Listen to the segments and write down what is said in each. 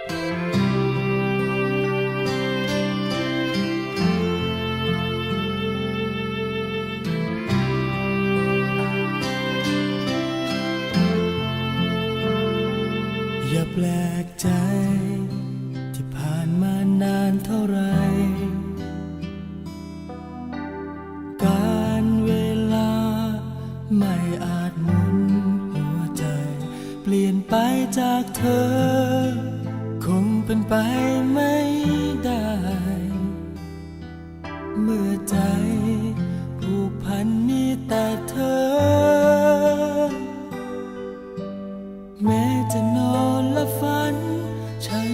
อย่าแปลกใจ ที่ผ่านมานานเท่าไรการเวลาไม่อาจหมุนหัวใจ เปลี่ยนไปจากเธอ เป็นไปไม่ได้ เมื่อใจผูกพันมีแต่เธอ แม้จะนอนและฝัน ฉัน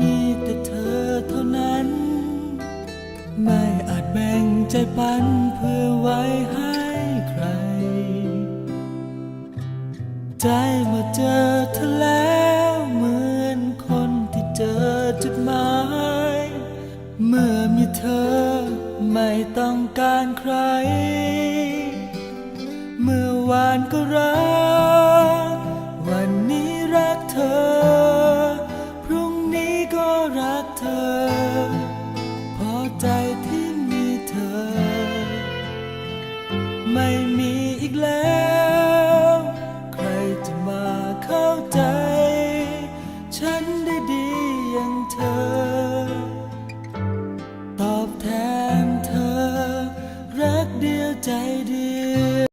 มีแต่เธอเท่านั้น ไม่อาจแบ่งใจปันเพื่อไว้ให้ใคร ใจมื่อเจอเธอแล้ว เมื่อมีเธอไม่ต้องการใคร เมื่อวานก็รัก วันนี้รักเธอ พรุ่งนี้ก็รักเธอ พอใจที่มีเธอ ไม่มีอีกแล้ว ใครจะมาเข้าใจ ฉันได้ดีอย่างเธอ I dear.